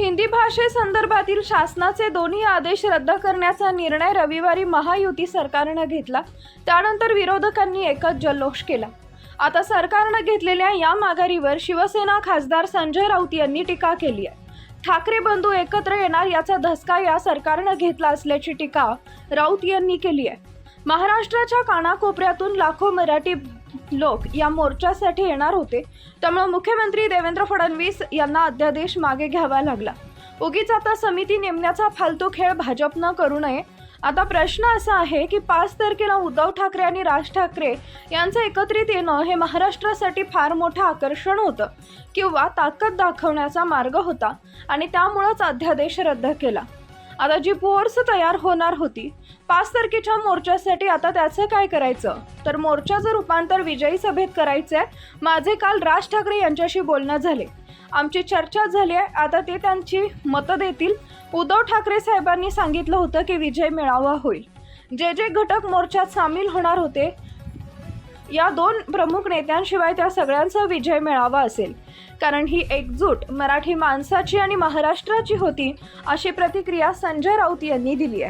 हिंदी भाषेसंदर्भातील शासनाचे दोन्ही आदेश रद्द करण्याचा निर्णय रविवारी महायुती सरकारनं घेतला. त्यानंतर विरोधकांनी एकच जल्लोष केला. आता सरकारनं घेतलेल्या या माघारीवर शिवसेना खासदार संजय राऊत यांनी टीका केली आहे. ठाकरे बंधू एकत्र येणार याचा धसका या सरकारनं घेतला असल्याची टीका राऊत यांनी केली आहे. महाराष्ट्राच्या कानाकोपऱ्यातून लाखो मराठी लोक या मोर्चासाठी येणार होते. त्यामुळे मुख्यमंत्री देवेंद्र फडणवीस यांना अध्यादेश मागे घ्यावा लागला. उगीच आता समिती नेमण्याचा फालतू खेळ भाजपनं करू नये. आता प्रश्न असा आहे की पाच तारखेला उद्धव ठाकरे आणि राज ठाकरे यांचं एकत्रित येणं हे महाराष्ट्रासाठी फार मोठं आकर्षण होतं किंवा ताकद दाखवण्याचा मार्ग होता आणि त्यामुळंच अध्यादेश रद्द केला. आता जी फोर्स तयार होणार होती पाच तारखेच्या मोर्चासाठी आता त्याचं काय करायचं? तर मोर्चाचं रूपांतर विजयी सभेत करायचं आहे माझे काल राज ठाकरे यांच्याशी बोलणं झाले. आमची चर्चा झाली आहे. आता ते त्यांची मतं देतील. उद्धव ठाकरे साहेबांनी सांगितलं होतं की विजय मेळावा होईल. जे जे घटक मोर्चात सामील होणार होते या दोन प्रमुख नेत्यांशिवाय त्या सगळ्यांचा विजय मिळावा असेल. कारण ही एकजूट मराठी माणसाची आणि महाराष्ट्राची होती अशी प्रतिक्रिया संजय राऊत यांनी दिली आहे.